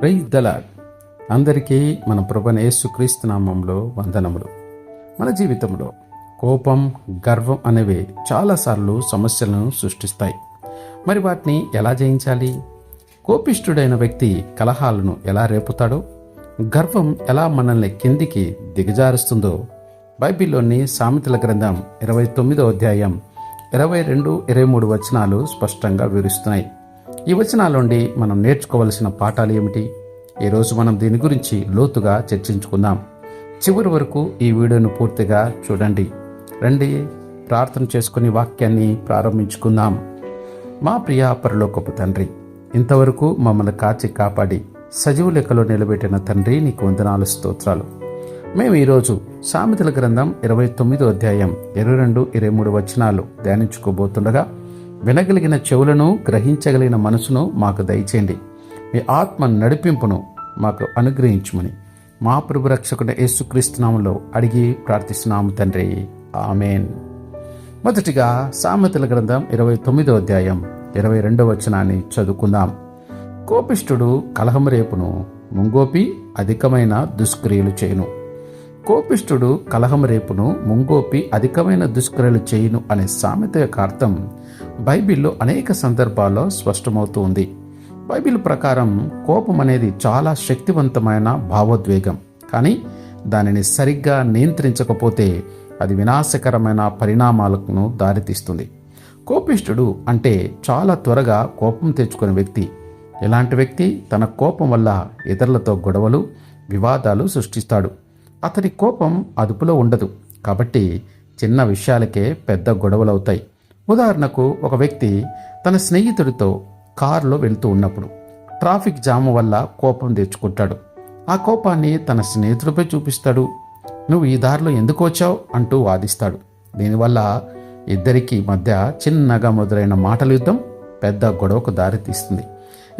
Praise the Lord అందరికీ మన ప్రభుని యేసుక్రీస్తు నామంలో వందనములు. మన జీవితంలో కోపం గర్వం అనేవి చాలాసార్లు సమస్యలను సృష్టిస్తాయి. మరి వాటిని ఎలా జయించాలి? కోపిష్ఠుడైన వ్యక్తి కలహాలను ఎలా రేపుతాడో గర్వం ఎలా మనల్ని కిందికి దిగజారుస్తుందో బైబిల్లోని సామెతల గ్రంథం ఇరవై తొమ్మిదో అధ్యాయం ఇరవై రెండు ఇరవై మూడు వచనాలు స్పష్టంగా వివరిస్తున్నాయి. ఈ వచనాలుండి మనం నేర్చుకోవలసిన పాఠాలు ఏమిటి? ఈరోజు మనం దీని గురించి లోతుగా చర్చించుకుందాం. చివరి వరకు ఈ వీడియోను పూర్తిగా చూడండి. రండి ప్రార్థన చేసుకుని వాక్యాన్ని ప్రారంభించుకుందాం. మా ప్రియ పరలోకపు తండ్రి ఇంతవరకు మమ్మల్ని కాచి కాపాడి సజీవ లెక్కలో నిలబెట్టిన తండ్రి నీకు వందనాలు స్తోత్రాలు. మేము ఈరోజు సామెతల గ్రంథం ఇరవై తొమ్మిదో అధ్యాయం ఇరవై రెండు ఇరవై మూడు వచనాలు ధ్యానించుకోబోతుండగా వినగలిగిన చెవులను గ్రహించగలిగిన మనసును మాకు దయచేయండి. మీ ఆత్మ నడిపింపును మాకు అనుగ్రహించమని మా ప్రభు రక్షకుడ యేసుక్రీస్తునామంలో అడిగి ప్రార్థిస్తున్నాము తండ్రి. ఆమెన్. మొదటిగా సామెతల గ్రంథం ఇరవై తొమ్మిదో అధ్యాయం ఇరవై రెండవ వచనాన్ని చదువుకుందాం. కోపిష్ఠుడు కలహం రేపును ముంగోపి అధికమైన దుష్క్రియలు చేయును. కోపిష్ఠుడు కలహం రేపును ముంగోపి అధికమైన దుష్క్రియలు చేయును అనే సామెత యొక్క అర్థం బైబిల్లో అనేక సందర్భాల్లో స్పష్టమవుతూ ఉంది. బైబిల్ ప్రకారం కోపం అనేది చాలా శక్తివంతమైన భావోద్వేగం. కానీ దానిని సరిగ్గా నియంత్రించకపోతే అది వినాశకరమైన పరిణామాలకు దారితీస్తుంది. కోపిష్ఠుడు అంటే చాలా త్వరగా కోపం తెచ్చుకునే వ్యక్తి. ఇలాంటి వ్యక్తి? తన కోపం వల్ల ఇతరులతో గొడవలు వివాదాలు సృష్టిస్తాడు. అతని కోపం అదుపులో ఉండదు. కాబట్టి చిన్న విషయాలకే పెద్ద గొడవలవుతాయి. ఉదాహరణకు ఒక వ్యక్తి తన స్నేహితుడితో కారులో వెళ్తూ ఉన్నప్పుడు ట్రాఫిక్ జామ్ వల్ల కోపం తెచ్చుకుంటాడు. ఆ కోపాన్ని తన స్నేహితుడిపై చూపిస్తాడు. నువ్వు ఈ దారిలో ఎందుకు వచ్చావు? అంటూ వాదిస్తాడు. దీనివల్ల ఇద్దరికి మధ్య చిన్నగా మొదలైన మాటల యుద్ధం పెద్ద గొడవకు దారితీస్తుంది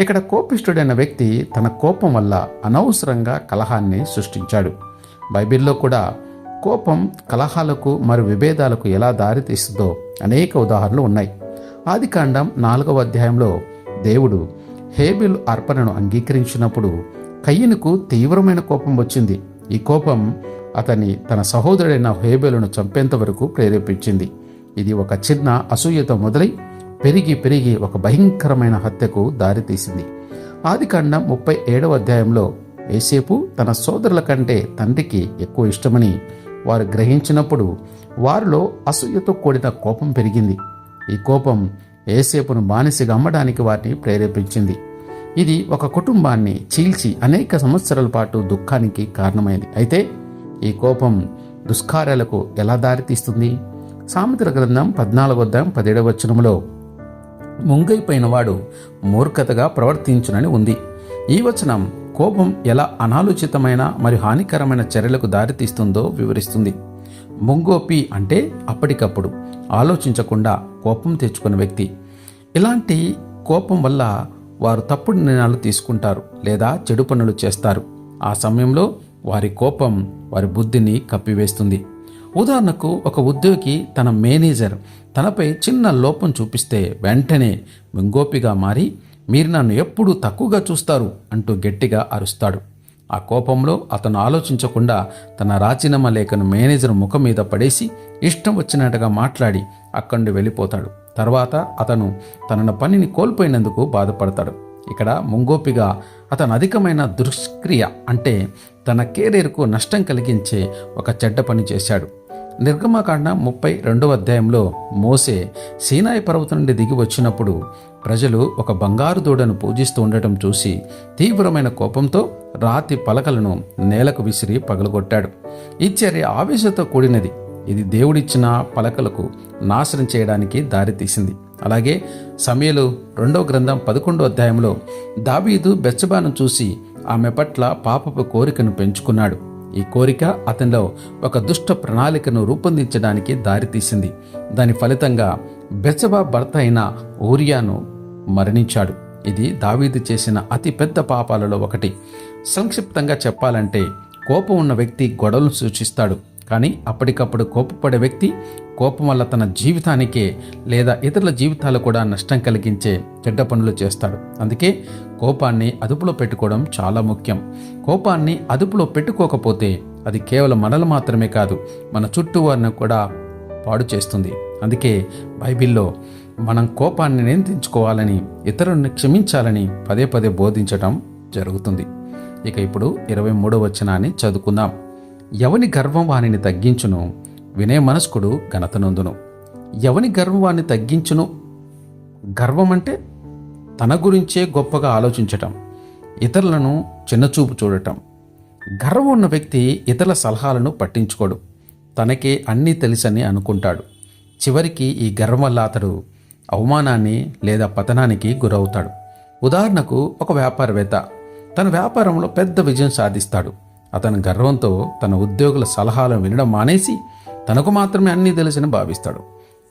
ఇక్కడ కోపిష్ఠుడైన వ్యక్తి తన కోపం వల్ల అనవసరంగా కలహాన్ని సృష్టించాడు. బైబిల్లో కూడా కోపం కలహాలకు మరియు విభేదాలకు ఎలా దారితీస్తుందో అనేక ఉదాహరణలు ఉన్నాయి. ఆది కాండం నాలుగవ అధ్యాయంలో దేవుడు హేబిల్ అర్పణను అంగీకరించినప్పుడు కయ్యనుకు తీవ్రమైన కోపం వచ్చింది. ఈ కోపం అతని తన సహోదరుడైన హేబెలును చంపేంత వరకు ప్రేరేపించింది. ఇది ఒక చిన్న అసూయతో మొదలై పెరిగి పెరిగి ఒక భయంకరమైన హత్యకు దారితీసింది ఆది కాండం ముప్పై ఏడవ అధ్యాయంలో ఏసేపు తన సోదరుల కంటే తండ్రికి ఎక్కువ ఇష్టమని వారు గ్రహించినప్పుడు వారిలో అసూయతో కూడిన కోపం పెరిగింది. ఈ కోపం ఏసేపును బానిసగా అమ్మడానికి వారిని ప్రేరేపించింది. ఇది ఒక కుటుంబాన్ని చీల్చి అనేక సంవత్సరాల పాటు దుఃఖానికి కారణమైంది. అయితే ఈ కోపం దుష్కార్యాలకు ఎలా దారితీస్తుంది? సామెతల గ్రంథం పద్నాలుగు వద్ద పదిహేడవ వచనంలో ముంగైపోయిన వాడు మూర్ఖతగా ప్రవర్తించునని ఉంది. ఈ వచనం కోపం ఎలా అనాలోచితమైన మరియు హానికరమైన చర్యలకు దారితీస్తుందో వివరిస్తుంది. ముంగోపి అంటే అప్పటికప్పుడు. ఆలోచించకుండా కోపం తెచ్చుకున్న వ్యక్తి. ఇలాంటి కోపం వల్ల వారు తప్పుడు నిర్ణయాలు తీసుకుంటారు లేదా చెడు పనులు చేస్తారు. ఆ సమయంలో వారి కోపం వారి బుద్ధిని కప్పివేస్తుంది. ఉదాహరణకు ఒక ఉద్యోగి తన మేనేజర్ తనపై చిన్న లోపం చూపిస్తే వెంటనే మింగోపిగా మారి మీరు నన్ను ఎప్పుడూ తక్కువగా చూస్తారు అంటూ గట్టిగా అరుస్తాడు. ఆ కోపంలో అతను ఆలోచించకుండా తన రాజీనామా లేఖను మేనేజర్ ముఖం మీద పడేసి ఇష్టం వచ్చినట్టుగా మాట్లాడి అక్కడి వెళ్ళిపోతాడు. తర్వాత అతను తన పనిని కోల్పోయినందుకు బాధపడతాడు. ఇక్కడ ముంగోపిగా అతను అధికమైన దుష్క్రియ అంటే తన కెరీర్కు నష్టం కలిగించే ఒక చెడ్డ పని చేశాడు. నిర్గమకాండ ముప్పై రెండవ అధ్యాయంలో మోసే సీనాయి పర్వతం నుండి దిగి వచ్చినప్పుడు ప్రజలు ఒక బంగారు దూడను పూజిస్తూ ఉండటం చూసి తీవ్రమైన కోపంతో రాతి పలకలను నేలకు విసిరి పగలగొట్టాడు. ఈ చర్య ఆవేశంతో కూడినది. ఇది దేవుడిచ్చిన పలకలకు నాశనం చేయడానికి దారితీసింది అలాగే సమయలు రెండవ గ్రంథం పదకొండో అధ్యాయంలో దావీదు బెచ్చబాను చూసి ఆమె పట్ల పాపపు కోరికను పెంచుకున్నాడు. ఈ కోరిక అతనిలో ఒక దుష్ట ప్రణాళికను రూపొందించడానికి దారితీసింది. దాని ఫలితంగా బెచబా భర్త అయిన ఊరియాను మరణించాడు. ఇది దావీదు చేసిన అతి పెద్ద పాపాలలో ఒకటి. సంక్షిప్తంగా చెప్పాలంటే కోపం ఉన్న వ్యక్తి గొడవలను సూచిస్తాడు. కానీ అప్పటికప్పుడు కోపపడే వ్యక్తి కోపం వల్ల తన జీవితానికే లేదా ఇతరుల జీవితాలు కూడా నష్టం కలిగించే చెడ్డ పనులు చేస్తాడు. అందుకే కోపాన్ని అదుపులో పెట్టుకోవడం చాలా ముఖ్యం. కోపాన్ని అదుపులో పెట్టుకోకపోతే అది కేవలం మనలు మాత్రమే కాదు మన చుట్టూ వారిని కూడా పాడు చేస్తుంది. అందుకే బైబిల్లో మనం కోపాన్ని నియంత్రించుకోవాలని ఇతరులను క్షమించాలని పదే పదే బోధించటం జరుగుతుంది. ఇక ఇప్పుడు ఇరవై మూడో వచనాన్ని చదువుకుందాం. ఎవని గర్వం వానిని తగ్గించును? వినయ మనస్కుడు ఘనతనందును ఎవని గర్వం వాని తగ్గించును? గర్వం అంటే తన గురించే గొప్పగా ఆలోచించటం ఇతరులను చిన్నచూపు చూడటం. గర్వం ఉన్న వ్యక్తి ఇతరుల సలహాలను పట్టించుకోడు. తనకే అన్నీ తెలుసని అనుకుంటాడు. చివరికి ఈ గర్వం వల్ల అతడు అవమానాన్ని లేదా పతనానికి గురవుతాడు. ఉదాహరణకు ఒక వ్యాపారవేత్త తన వ్యాపారంలో పెద్ద విజయం సాధిస్తాడు. అతని గర్వంతో తన ఉద్యోగుల సలహాలను వినడం మానేసి తనకు మాత్రమే అన్నీ తెలుసని భావిస్తాడు.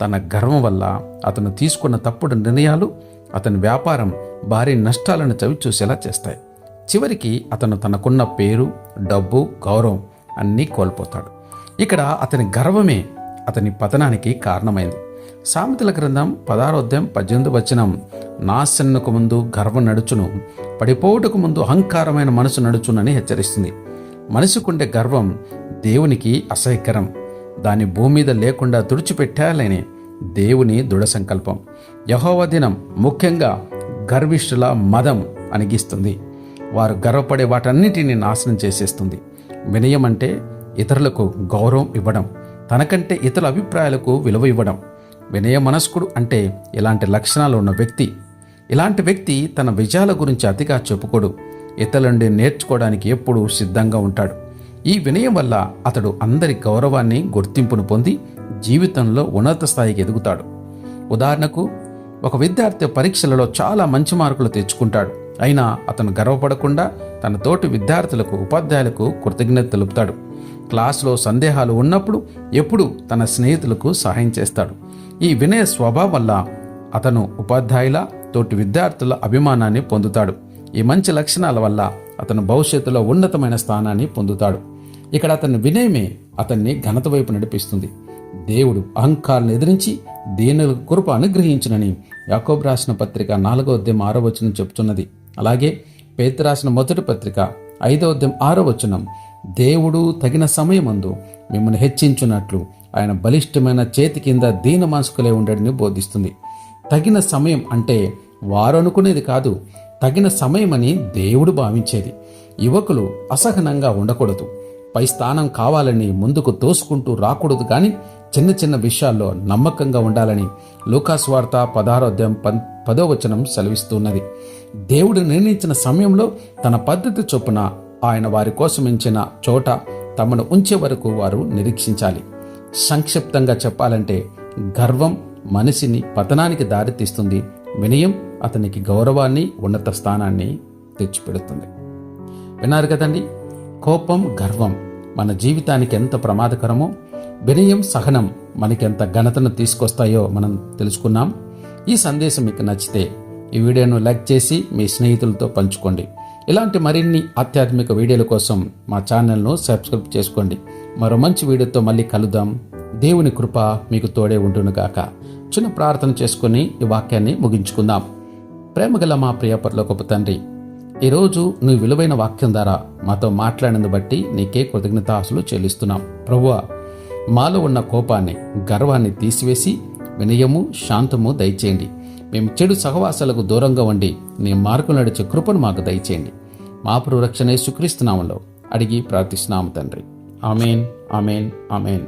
తన గర్వం వల్ల అతను తీసుకున్న తప్పుడు నిర్ణయాలు అతని వ్యాపారం భారీ నష్టాలను చవిచూసేలా చేస్తాయి. చివరికి అతను తనకున్న పేరు డబ్బు గౌరవం అన్నీ కోల్పోతాడు. ఇక్కడ అతని గర్వమే అతని పతనానికి కారణమైంది. సామెతల గ్రంథం పదారోధ్యం పద్దెనిమిది వచనం నాశనకు ముందు గర్వం నడుచును పడిపోవుటకు ముందు అహంకారమైన మనసు నడుచునని హెచ్చరిస్తుంది. మనసుకుండే గర్వం దేవునికి అసహ్యకరం. దాని భూమి మీద లేకుండా తుడిచిపెట్టాలని దేవుని దృఢ సంకల్పం. యహోవ దినం ముఖ్యంగా గర్విష్ఠుల మదం అనిగిస్తుంది వారు గర్వపడే వాటన్నిటిని నాశనం చేసేస్తుంది. వినయం అంటే ఇతరులకు గౌరవం ఇవ్వడం తనకంటే ఇతరుల అభిప్రాయాలకు విలువ ఇవ్వడం. వినయ మనస్కుడు అంటే ఇలాంటి లక్షణాలు ఉన్న వ్యక్తి. ఇలాంటి వ్యక్తి తన విజయాల గురించి అతిగా చెప్పుకోడు. ఇతరులండి నేర్చుకోవడానికి ఎప్పుడూ సిద్ధంగా ఉంటాడు. ఈ వినయం వల్ల అతడు అందరి గౌరవాన్ని గుర్తింపును పొంది జీవితంలో ఉన్నత స్థాయికి ఎదుగుతాడు. ఉదాహరణకు ఒక విద్యార్థి పరీక్షలలో చాలా మంచి మార్కులు తెచ్చుకుంటాడు. అయినా అతను గర్వపడకుండా తన తోటి విద్యార్థులకు ఉపాధ్యాయులకు కృతజ్ఞత తెలుపుతాడు. క్లాసులో సందేహాలు ఉన్నప్పుడు ఎప్పుడు తన స్నేహితులకు సహాయం చేస్తాడు. ఈ వినయ స్వభావం వల్ల అతను ఉపాధ్యాయుల తోటి విద్యార్థుల అభిమానాన్ని పొందుతాడు. ఈ మంచి లక్షణాల వల్ల అతను భవిష్యత్తులో ఉన్నతమైన స్థానాన్ని పొందుతాడు. ఇక్కడ అతని వినయమే అతన్ని ఘనత వైపు నడిపిస్తుంది. దేవుడు అహంకారాన్ని ఎదిరించి దీనుల కృప అనుగ్రహించునని యాకోబ్ రాసిన పత్రిక నాలుగో అధ్యాయం ఆరో వచనం చెప్తున్నది. అలాగే పేత రాసిన మొదటి పత్రిక ఐదో అధ్యాయం ఆరో వచనం దేవుడు తగిన సమయమందు మిమ్మల్ని హెచ్చించున్నట్లు ఆయన బలిష్టమైన చేతి కింద దీన మనసుకులే ఉండడని బోధిస్తుంది. తగిన సమయం అంటే వారు అనుకునేది కాదు తగిన సమయమని దేవుడు భావించేది. యువకులు అసహనంగా ఉండకూడదు. పై స్థానం కావాలని ముందుకు తోసుకుంటూ రాకూడదు కానీ చిన్న చిన్న విషయాల్లో నమ్మకంగా ఉండాలని లూకాస్ వార్త పదారోధ్యం పన్ పదో వచనం సెలవిస్తున్నది. దేవుడు నిర్ణయించిన సమయంలో తన పద్ధతి చొప్పున ఆయన వారి కోసం ఇచ్చిన చోట తమను ఉంచే వరకు వారు నిరీక్షించాలి. సంక్షిప్తంగా చెప్పాలంటే గర్వం మనిషిని పతనానికి దారితీస్తుంది. వినయం అతనికి గౌరవాన్ని ఉన్నత స్థానాన్ని తెచ్చిపెడుతుంది. విన్నారు కదండి? కోపం గర్వం మన జీవితానికి ఎంత ప్రమాదకరమో వినయం సహనం మనకెంత ఘనతను తీసుకొస్తాయో మనం తెలుసుకున్నాం. ఈ సందేశం మీకు నచ్చితే ఈ వీడియోను లైక్ చేసి మీ స్నేహితులతో పంచుకోండి. ఇలాంటి మరిన్ని ఆధ్యాత్మిక వీడియోల కోసం మా ఛానల్ను సబ్స్క్రైబ్ చేసుకోండి. మరో మంచి వీడియోతో మళ్ళీ కలుద్దాం. దేవుని కృప మీకు తోడే ఉండునుగాక. చిన్న ప్రార్థన చేసుకుని ఈ వాక్యాన్ని ముగించుకుందాం. ప్రేమగల మా ప్రియపరలోకపు తండ్రి ఈరోజు నీ విలువైన వాక్యం ద్వారా మాతో మాట్లాడినందు బట్టి నీకే కృతజ్ఞతాసులు చెల్లిస్తున్నాం. ప్రభువ మాలో ఉన్న కోపాన్ని గర్వాన్ని తీసివేసి వినయము శాంతము దయచేయండి. మేము చెడు సహవాసాలకు దూరంగా ఉండి నీ మార్గం నడిచే కృపను మాకు దయచేయండి. మా రక్షణే సుక్రీస్తునామంలో అడిగి ప్రార్థిస్తున్నాము తండ్రి. Amen amen amen.